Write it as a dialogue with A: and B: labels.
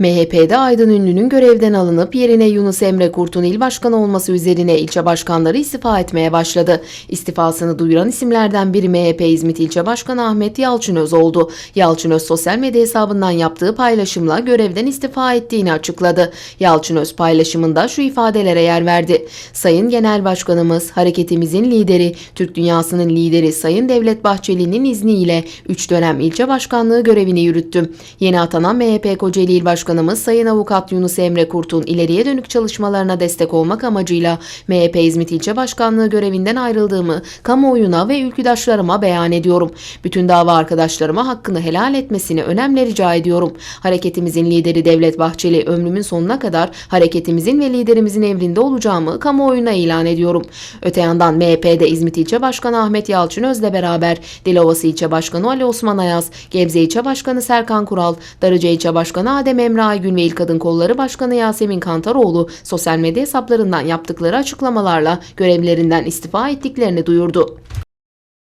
A: MHP'de Aydın Ünlü'nün görevden alınıp yerine Yunus Emre Kurt'un il başkanı olması üzerine ilçe başkanları istifa etmeye başladı. İstifasını duyuran isimlerden biri MHP İzmit İlçe Başkanı Ahmet Yalçınöz oldu. Yalçınöz sosyal medya hesabından yaptığı paylaşımla görevden istifa ettiğini açıkladı. Yalçınöz paylaşımında şu ifadelere yer verdi. Sayın Genel Başkanımız, hareketimizin lideri, Türk dünyasının lideri Sayın Devlet Bahçeli'nin izniyle 3 dönem ilçe başkanlığı görevini yürüttüm. Yeni atanan MHP Kocaeli İl Başkanımız Sayın Avukat Yunus Emre Kurt'un ileriye dönük çalışmalarına destek olmak amacıyla MHP İzmit İlçe Başkanlığı görevinden ayrıldığımı kamuoyuna ve ülküdaşlarıma beyan ediyorum. Bütün dava arkadaşlarıma hakkını helal etmesini önemli rica ediyorum. Hareketimizin lideri Devlet Bahçeli ömrümün sonuna kadar hareketimizin ve liderimizin emrinde olacağımı kamuoyuna ilan ediyorum. Öte yandan MHP'de İzmit İlçe Başkanı Ahmet Yalçınöz'le beraber Dilovası İlçe Başkanı Ali Osman Ayaz, Gebze İlçe Başkanı Serkan Kural, Darıca İlçe Başkanı Adem Emre Aygün ve İl Kadın Kolları Başkanı Yasemin Kantaroğlu sosyal medya hesaplarından yaptıkları açıklamalarla görevlerinden istifa ettiklerini duyurdu.